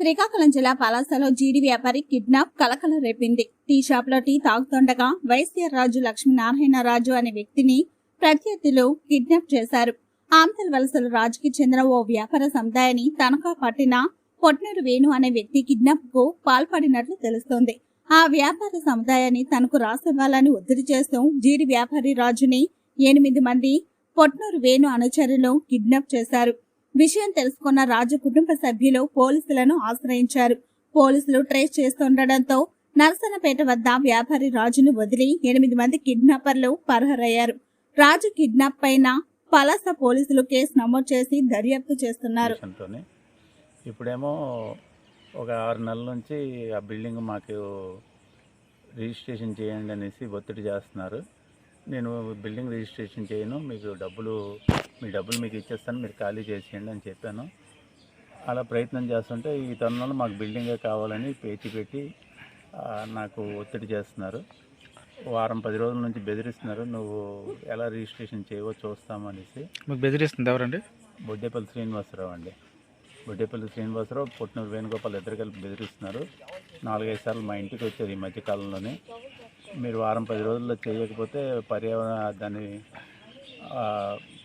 శ్రీకాకుళం జిల్లా పలాసలో జీడి వ్యాపారి కిడ్నాప్ కలకల రేపింది. టీ షాప్లో టీ తాగుతుండగా వైఎస్ఆర్ రాజు లక్ష్మీనారాయణ రాజు అనే వ్యక్తిని ప్రత్యర్థులు కిడ్నాప్ చేశారు. ఆమ్తల్ వలసల రాజుకి చెందిన ఓ వ్యాపార సముదాయాన్ని తనఖా పట్టిన పొట్నూరు వేణు అనే వ్యక్తి కిడ్నాప్కు పాల్పడినట్లు తెలుస్తోంది. ఆ వ్యాపార సముదాయాన్ని తనకు రాసివ్వాలని ఒత్తిడి చేస్తూ జీడి వ్యాపారి రాజుని ఎనిమిది మంది పొట్నూరు వేణు అనుచరులు కిడ్నాప్ చేశారు. విషయం తెలుసుకున్న రాజు కుటుంబ సభ్యులు పోలీసులను ఆశ్రయించారు. పోలీసులు ట్రేస్ చేస్తుండటంతో నరసనపేట వద్ద వ్యాపారి రాజును వదిలి ఎనిమిది మంది కిడ్నాపర్లు పరహరయ్యారు. రాజు కిడ్నాప్ పైన పలాస పోలీసులు కేసు నమోదు చేసి దర్యాప్తు చేస్తున్నారు. ఇప్పుడేమో ఒక ఆరు నెలల నుంచి ఆ బిల్డింగ్ మాకు రిజిస్ట్రేషన్ చేయండి అనేసి ఒత్తిడి చేస్తున్నారు. నేను బిల్డింగ్ రిజిస్ట్రేషన్ చేయను మీకు డబ్బులు మీ డబ్బులు మీకు ఇచ్చేస్తాను మీరు ఖాళీ చేసేయండి అని చెప్పాను. అలా ప్రయత్నం చేస్తుంటే ఈ తరుణంలో మాకు బిల్డింగే కావాలని పేచి పెట్టి నాకు ఒత్తిడి చేస్తున్నారు. వారం పది రోజుల నుంచి బెదిరిస్తున్నారు నువ్వు ఎలా రిజిస్ట్రేషన్ చేయవో చూస్తామనేసి మీకు బెదిరిస్తుంది ఎవరండి? బొడ్డేపల్లి శ్రీనివాసరావు అండి. బొడ్డేపల్లి శ్రీనివాసరావు పుట్టినూరు వేణుగోపాల్ ఇద్దరు కలిపి బెదిరిస్తున్నారు. నాలుగైదు సార్లు మా ఇంటికి వచ్చారు ఈ మధ్యకాలంలోనే. మీరు వారం పది రోజుల్లో చేయకపోతే పర్యావరణ దాన్ని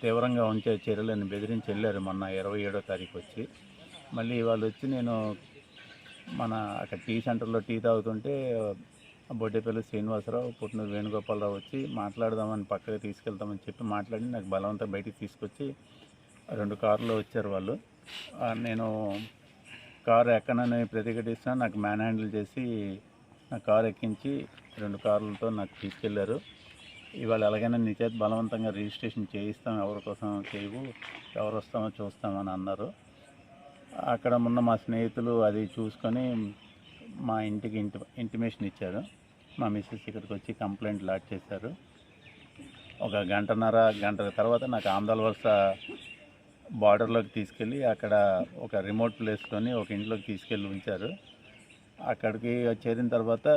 తీవ్రంగా ఉంచే చర్యలను బెదిరించి వెళ్ళారు మొన్న ఇరవై ఏడో తారీఖు వచ్చి. మళ్ళీ వాళ్ళు వచ్చి నేను మన అక్కడ టీ సెంటర్లో టీ తాగుతుంటే బొడ్డేపల్లి శ్రీనివాసరావు పుట్టినూరు వేణుగోపాలరావు వచ్చి మాట్లాడదామని పక్కకి తీసుకెళ్తామని చెప్పి మాట్లాడి నాకు బలవంతం బయటికి తీసుకొచ్చి రెండు కార్లు వచ్చారు వాళ్ళు. నేను కారు ఎక్కనని ప్రతిఘటిస్తున్నా నాకు మ్యాన్ హ్యాండిల్ చేసి నా కారు ఎక్కించి రెండు కార్లతో నాకు తీసుకెళ్ళారు. ఇవాళ ఎలాగైనా నీ బలవంతంగా రిజిస్ట్రేషన్ చేయిస్తాం ఎవరి కోసం చేయవు ఎవరు వస్తామో చూస్తామని అన్నారు. అక్కడ ఉన్న మా స్నేహితులు అది చూసుకొని మా ఇంటికి ఇంటి ఇంటిమేషన్ ఇచ్చారు. మా మిస్సెస్ ఇక్కడికి వచ్చి కంప్లైంట్ లాట్ చేశారు. ఒక గంటన్నర గంట తర్వాత నాకు ఆంధ్ర వలస బార్డర్లోకి తీసుకెళ్ళి అక్కడ ఒక రిమోట్ ప్లేస్లోని ఒక ఇంట్లోకి తీసుకెళ్ళి ఉంచారు. అక్కడికి చేరిన తర్వాత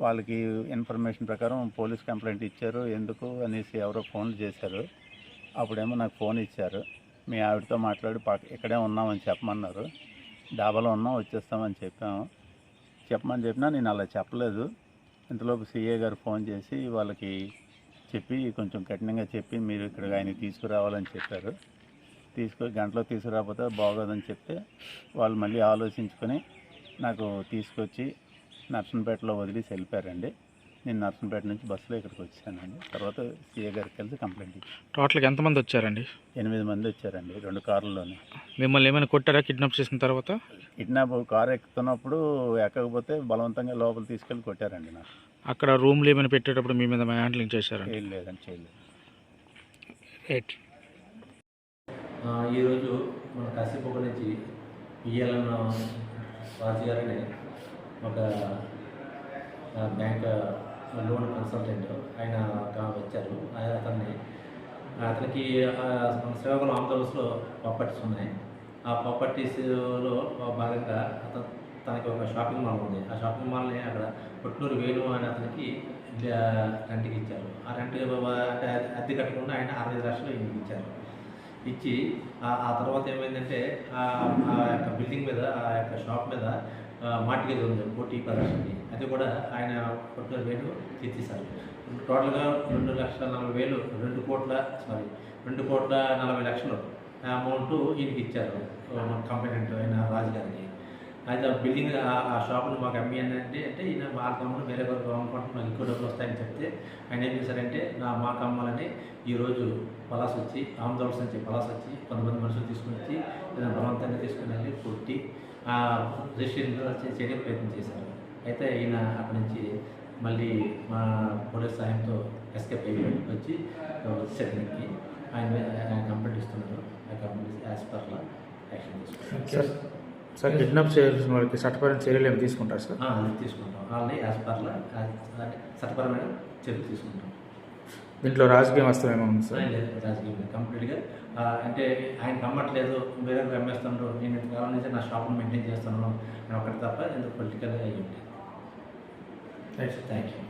వాళ్ళకి ఇన్ఫర్మేషన్ ప్రకారం పోలీస్ కంప్లైంట్ ఇచ్చారు. ఎందుకు అనేసి ఎవరో ఫోన్లు చేశారు. అప్పుడేమో నాకు ఫోన్ ఇచ్చారు. మీ ఆవిడతో మాట్లాడి పక్క ఇక్కడే ఉన్నామని చెప్పమన్నారు. డాబాలో ఉన్నాం వచ్చేస్తామని చెప్పాము. చెప్పమని చెప్పినా నేను అలా చెప్పలేదు. ఇంతలోపు సిఏ గారు ఫోన్ చేసి వాళ్ళకి చెప్పి కొంచెం కఠినంగా చెప్పి మీరు ఇక్కడ ఆయన తీసుకురావాలని చెప్పారు. తీసుకొని గంటలో తీసుకురాకపోతే బాగోదని చెప్తే వాళ్ళు మళ్ళీ ఆలోచించుకొని నాకు తీసుకొచ్చి నర్సంపేటలో వదిలేసి వెళ్ళిపోయారండి. నేను నర్సంపేట నుంచి బస్సులో ఇక్కడికి వచ్చానండి. తర్వాత సీఏ గారికి కలిసి కంప్లైంట్ ఇచ్చాను. టోటల్గా ఎంతమంది వచ్చారండి? ఎనిమిది మంది వచ్చారండి రెండు కార్లలోనే. మిమ్మల్ని ఏమైనా కొట్టారా కిడ్నాప్ చేసిన తర్వాత? కిడ్నాప్ కారు ఎక్కుతున్నప్పుడు ఎక్కకపోతే బలవంతంగా లోపల తీసుకెళ్ళి కొట్టారండి నాకు అక్కడ రూమ్లు ఏమైనా పెట్టేటప్పుడు మీ మీద హ్యాండ్లింగ్ చేశారండి? ఏం లేదని చేయలేదు. రైట్. ఆ, ఈరోజు మన కాశీపొక్క నుంచి పిఎల్ఎన్ రాజు గారని ఒక బ్యాంక్ లోన్ కన్సల్టెంట్ ఆయన కా- వచ్చారు. అతన్ని అతనికి ఆ, మన శ్రీకాకుళం ఆంధ్రప్రదేశ్లో ప్రాపర్టీస్ ఉన్నాయి. ఆ ప్రాపర్టీస్లో భాగంగా అతను తనకి ఒక షాపింగ్ మాల్ ఉంది. ఆ షాపింగ్ మాల్ని అక్కడ పుట్నూరు వేణు అనే అతనికి రెంట్కి ఇచ్చారు. ఆ రెంట్ అంటే అద్దె కట్టకుండా ఆయన అరవై లక్షలు ఇచ్చారు. ఇచ్చి ఆ- ఆ తర్వాత ఏమైందంటే ఆ ఆ యొక్క బిల్డింగ్ మీద ఆ యొక్క షాప్ మీద మార్టిగేజ్ ఉంది కోటి ప్రదర్శనకి. అది కూడా ఆయన కొట్టిన వేలు తెచ్చేశారు టోటల్గా రెండు లక్షల నలభై వేలు రెండు కోట్ల సారీ రెండు కోట్ల నలభై లక్షలు అమౌంట్ ఈయనకి ఇచ్చారు. కంపెనీ అయిన రాజు గారికి. అయితే ఆ బిల్డింగ్ ఆ- షాపును మాకు అమ్మి అని అంటే అంటే ఈయన వాళ్ళ అమ్మను వేరే వరకు అమ్ముకుంటే మాకు ఎక్కువ డబ్బులు వస్తాయని చెప్తే ఆయన ఏం చేశారంటే నా మా కమ్మాలని ఈరోజు పలాస్ వచ్చి ఆందోళన నుంచి పలాస్ వచ్చి కొంతమంది మనుషులు తీసుకుని వచ్చి ఏదైనా బలవంతంగా తీసుకుని వెళ్ళి కొట్టి ఆ రిజిస్ట్రేషన్ చేయడానికి ప్రయత్నం చేశారు. అయితే ఈయన అక్కడి నుంచి మళ్ళీ మా పోలీస్ సహాయంతో ఎస్కేప్ అయ్యి వచ్చి సెట్కి ఆయన ఆయన కంప్లైంట్ ఇస్తున్నారు ఆ complaint as per law action తీసుకున్నారు. సార్ కిడ్నాప్ చేయాల్సిన వాళ్ళకి చట్టపరమైన చర్యలు ఏమి తీసుకుంటారు సార్? తీసుకుంటాం. వాళ్ళని యాజ్ పర్ చట్టపరమైన చర్యలు తీసుకుంటాం. దీంట్లో రాజకీయం వస్తువు ఏమైనా ఉంది సార్? లేదు రాజకీయం కంప్లీట్గా అంటే ఆయన కమ్మట్లేదు వేరే అమ్మేస్తాను నేను ఇంతకాలం నుంచి నా షాప్ని మెయింటైన్ చేస్తున్నాను అని ఒకటి తప్ప ఎందుకు పొలిటికల్గా అయ్యి ఉంటాయి థ్యాంక్ యూ